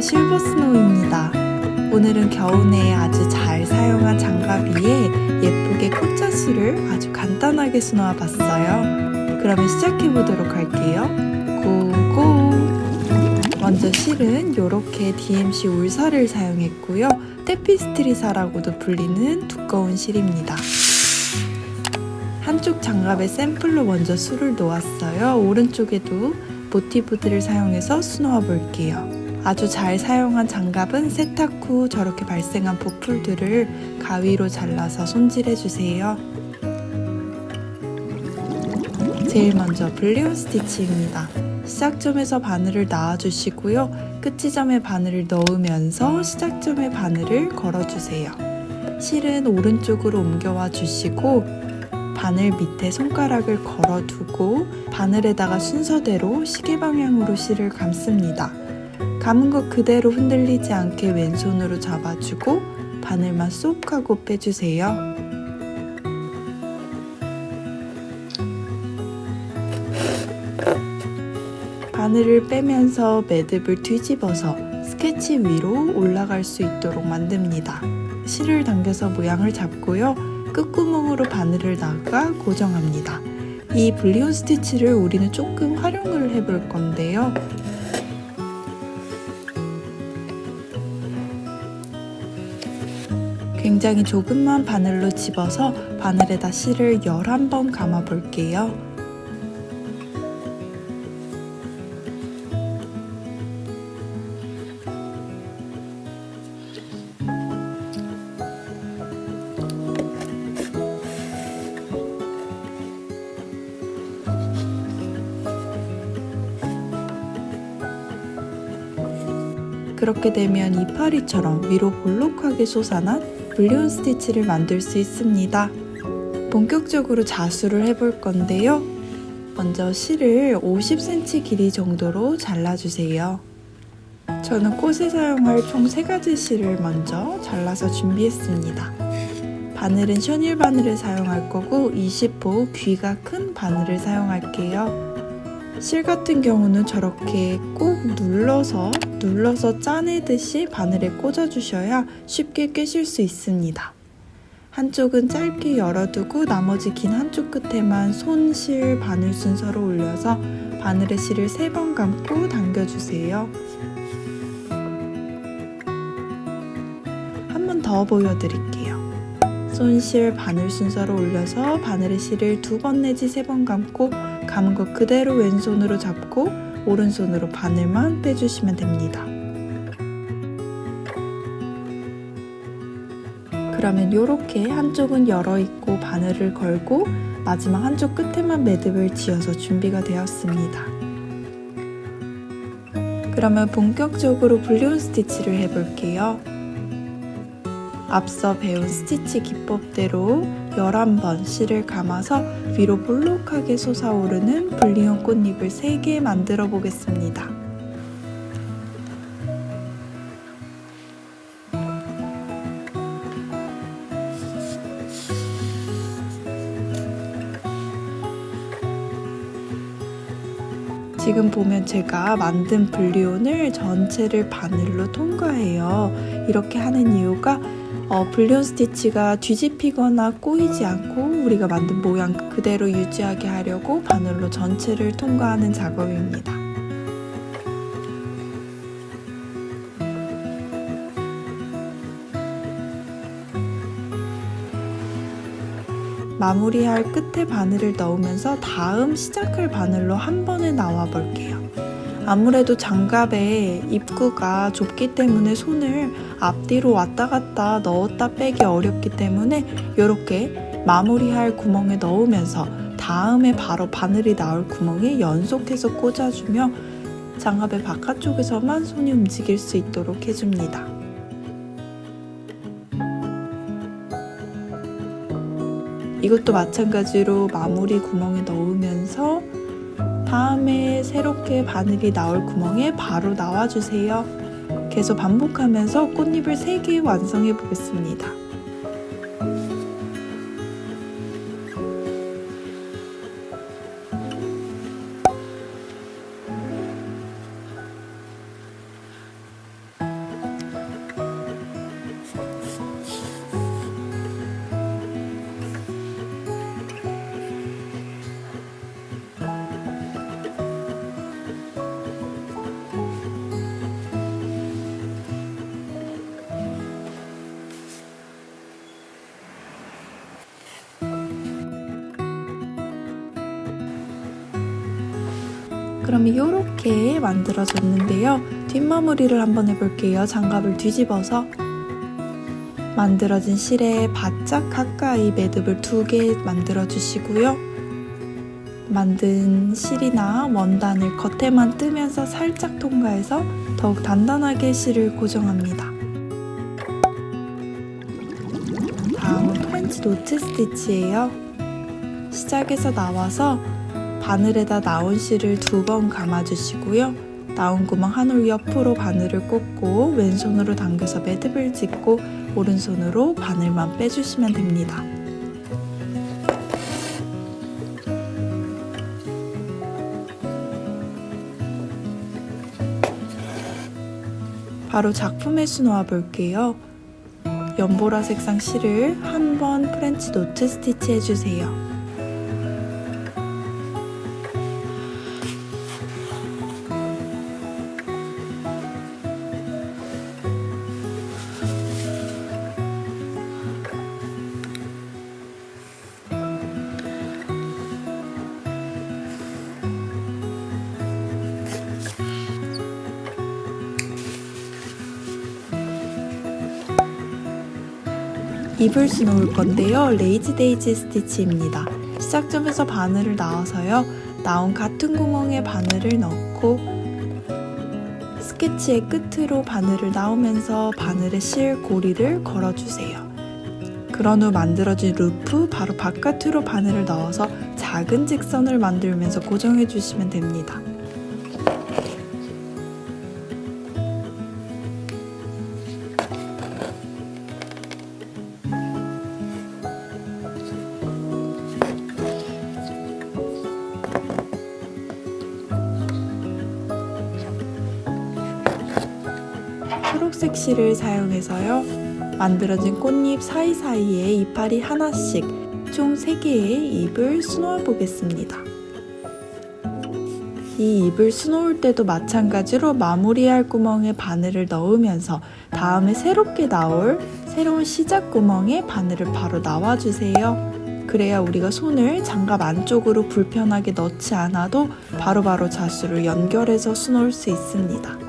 실버스노우입니다. 오늘은 겨우내 아주 잘 사용한 장갑 위에 예쁘게 꽃자수를 아주 간단하게 수놓아 봤어요. 그러면 시작해 보도록 할게요. 고고! 먼저 실은 이렇게 DMC 울사를 사용했고요. 테피스트리사라고도 불리는 두꺼운 실입니다. 한쪽 장갑에 샘플로 먼저 술을 놓았어요. 오른쪽에도 모티브들을 사용해서 수놓아 볼게요. 아주 잘 사용한 장갑은 세탁 후 저렇게 발생한 보풀들을 가위로 잘라서 손질해 주세요. 제일 먼저 블리온 스티치입니다. 시작점에서 바늘을 놔주시고요. 끝지점에 바늘을 넣으면서 시작점에 바늘을 걸어주세요. 실은 오른쪽으로 옮겨와 주시고 바늘 밑에 손가락을 걸어두고 바늘에다가 순서대로 시계 방향으로 실을 감습니다. 감은 것 그대로 흔들리지 않게 왼손으로 잡아주고 바늘만 쏙 하고 빼주세요. 바늘을 빼면서 매듭을 뒤집어서 스케치 위로 올라갈 수 있도록 만듭니다. 실을 당겨서 모양을 잡고요. 끝구멍으로 바늘을 나가 고정합니다. 이 블리온 스티치를 우리는 조금 활용을 해볼 건데요. 굉장히 조금만 바늘로 집어서 바늘에다 실을 11번 감아 볼게요. 그렇게 되면 이파리처럼 위로 볼록하게 솟아난 블리온 스티치를 만들 수 있습니다. 본격적으로 자수를 해볼 건데요. 먼저 실을 50cm 길이 정도로 잘라주세요. 저는 꽃에 사용할 총 3가지 실을 먼저 잘라서 준비했습니다. 바늘은 셔닐 바늘을 사용할 거고 20호 귀가 큰 바늘을 사용할게요. 실 같은 경우는 저렇게 꾹 눌러서 눌러서 짜내듯이 바늘에 꽂아주셔야 쉽게 꿰실 수 있습니다. 한쪽은 짧게 열어두고 나머지 긴 한쪽 끝에만 손실 바늘 순서로 올려서 바늘의 실을 3번 감고 당겨주세요. 한 번 더 보여드릴게요. 손실 바늘 순서로 올려서 바늘의 실을 두 번 내지 세 번 감고 감은 것 그대로 왼손으로 잡고 오른손으로 바늘만 빼주시면 됩니다. 그러면 이렇게 한쪽은 열어 있고 바늘을 걸고 마지막 한쪽 끝에만 매듭을 지어서 준비가 되었습니다. 그러면 본격적으로 블리온 스티치를 해볼게요. 앞서 배운 스티치 기법대로 11번 실을 감아서 위로 볼록하게 솟아오르는 블리온 꽃잎을 3개 만들어 보겠습니다. 지금 보면 제가 만든 블리온을 전체를 바늘로 통과해요. 이렇게 하는 이유가 어, 블리온 스티치가 뒤집히거나 꼬이지 않고 우리가 만든 모양 그대로 유지하게 하려고 바늘로 전체를 통과하는 작업입니다. 마무리할 끝에 바늘을 넣으면서 다음 시작할 바늘로 한 번에 나와 볼게요. 아무래도 장갑의 입구가 좁기 때문에 손을 앞뒤로 왔다 갔다 넣었다 빼기 어렵기 때문에 이렇게 마무리할 구멍에 넣으면서 다음에 바로 바늘이 나올 구멍에 연속해서 꽂아주며 장갑의 바깥쪽에서만 손이 움직일 수 있도록 해줍니다. 이것도 마찬가지로 마무리 구멍에 넣으면서 다음에 새롭게 바늘이 나올 구멍에 바로 나와주세요. 계속 반복하면서 꽃잎을 3개 완성해 보겠습니다. 그러면 이렇게 만들어졌는데요. 뒷마무리를 한번 해볼게요. 장갑을 뒤집어서 만들어진 실에 바짝 가까이 매듭을 두 개 만들어 주시고요. 만든 실이나 원단을 겉에만 뜨면서 살짝 통과해서 더욱 단단하게 실을 고정합니다. 다음은 프렌치 노트 스티치예요. 시작에서 나와서 바늘에다 나온 실을 두 번 감아주시고요. 나온 구멍 한 올 옆으로 바늘을 꽂고 왼손으로 당겨서 매듭을 짓고 오른손으로 바늘만 빼주시면 됩니다. 바로 작품에 수놓아 볼게요. 연보라 색상 실을 한 번 프렌치 노트 스티치 해주세요. 입을 수 놓을 건데요. 레이지 데이지 스티치입니다. 시작점에서 바늘을 나와서요. 나온 같은 구멍에 바늘을 넣고 스케치의 끝으로 바늘을 나오면서 바늘의 실 고리를 걸어주세요. 그런 후 만들어진 루프 바로 바깥으로 바늘을 넣어서 작은 직선을 만들면서 고정해 주시면 됩니다. 초록색 실을 사용해서요. 만들어진 꽃잎 사이사이에 이파리 하나씩 총 3개의 잎을 수놓아 보겠습니다. 이 잎을 수놓을 때도 마찬가지로 마무리할 구멍에 바늘을 넣으면서 다음에 새롭게 나올 새로운 시작 구멍에 바늘을 바로 넣어주세요. 그래야 우리가 손을 장갑 안쪽으로 불편하게 넣지 않아도 바로바로 자수를 연결해서 수놓을 수 있습니다.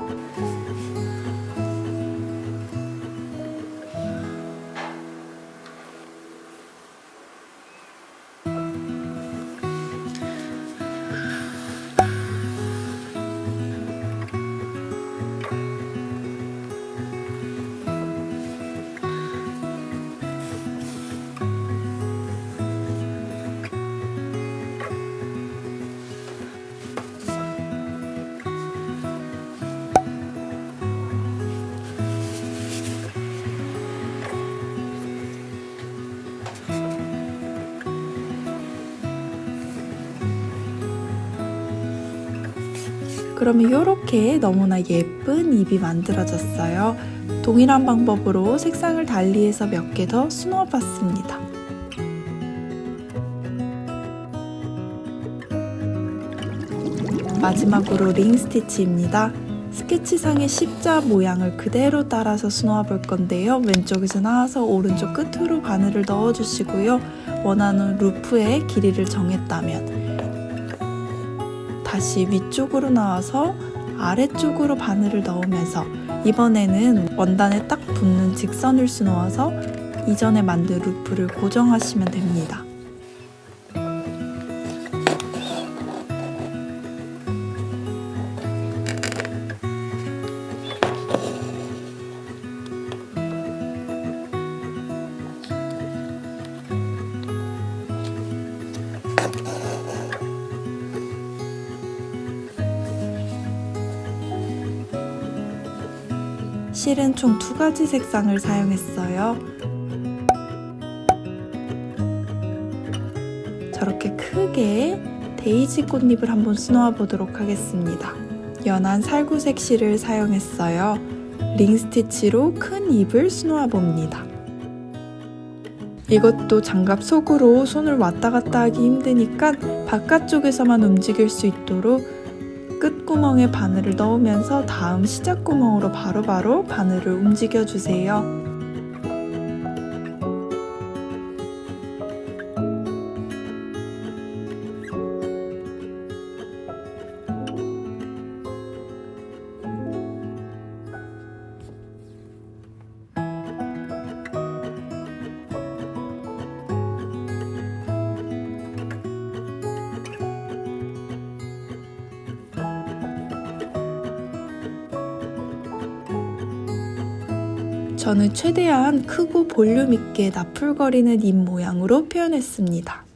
그러면 이렇게 너무나 예쁜 입이 만들어졌어요. 동일한 방법으로 색상을 달리해서 몇 개 더 수놓아 봤습니다. 마지막으로 링 스티치입니다. 스케치상의 십자 모양을 그대로 따라서 수놓아 볼 건데요. 왼쪽에서 나와서 오른쪽 끝으로 바늘을 넣어 주시고요. 원하는 루프의 길이를 정했다면 다시 위쪽으로 나와서 아래쪽으로 바늘을 넣으면서 이번에는 원단에 딱 붙는 직선을 수놓아서 이전에 만든 루프를 고정하시면 됩니다. 실은 총 두 가지 색상을 사용했어요. 저렇게 크게 데이지 꽃잎을 한번 수놓아 보도록 하겠습니다. 연한 살구색 실을 사용했어요. 링 스티치로 큰 잎을 수놓아 봅니다. 이것도 장갑 속으로 손을 왔다 갔다 하기 힘드니까 바깥쪽에서만 움직일 수 있도록 끝구멍에 바늘을 넣으면서 다음 시작 구멍으로 바로바로 바늘을 움직여 주세요. 저는 최대한 크고 볼륨 있게 나풀거리는 입 모양으로 표현했습니다.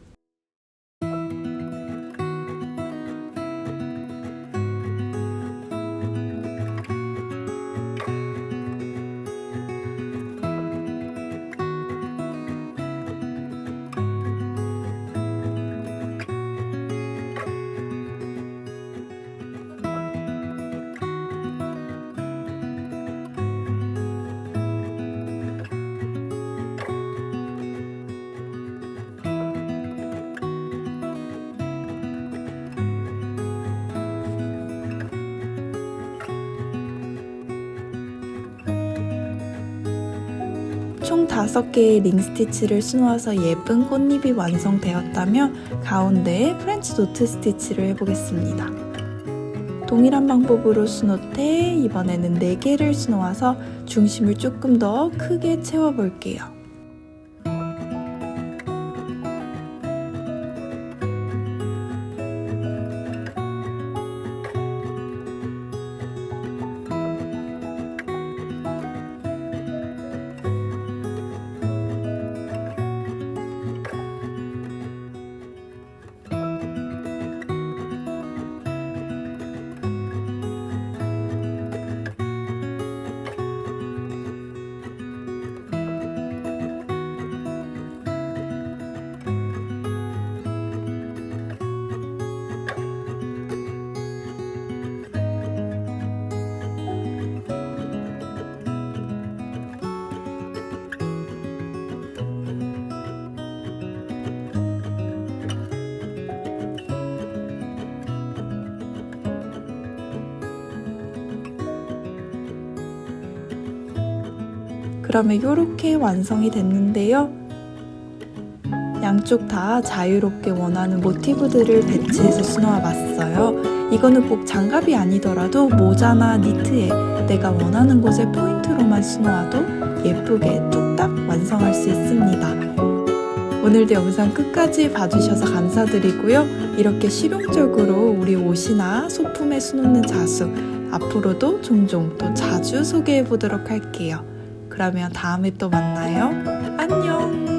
총 5개의 링 스티치를 수놓아서 예쁜 꽃잎이 완성되었다며 가운데에 프렌치 노트 스티치를 해보겠습니다. 동일한 방법으로 수놓되 이번에는 4개를 수놓아서 중심을 조금 더 크게 채워볼게요. 그러면 이렇게 완성이 됐는데요. 양쪽 다 자유롭게 원하는 모티브들을 배치해서 수놓아 봤어요. 이거는 꼭 장갑이 아니더라도 모자나 니트에 내가 원하는 곳에 포인트로만 수놓아도 예쁘게 뚝딱 완성할 수 있습니다. 오늘도 영상 끝까지 봐주셔서 감사드리고요. 이렇게 실용적으로 우리 옷이나 소품에 수놓는 자수 앞으로도 종종 또 자주 소개해 보도록 할게요. 그러면 다음에 또 만나요. 안녕!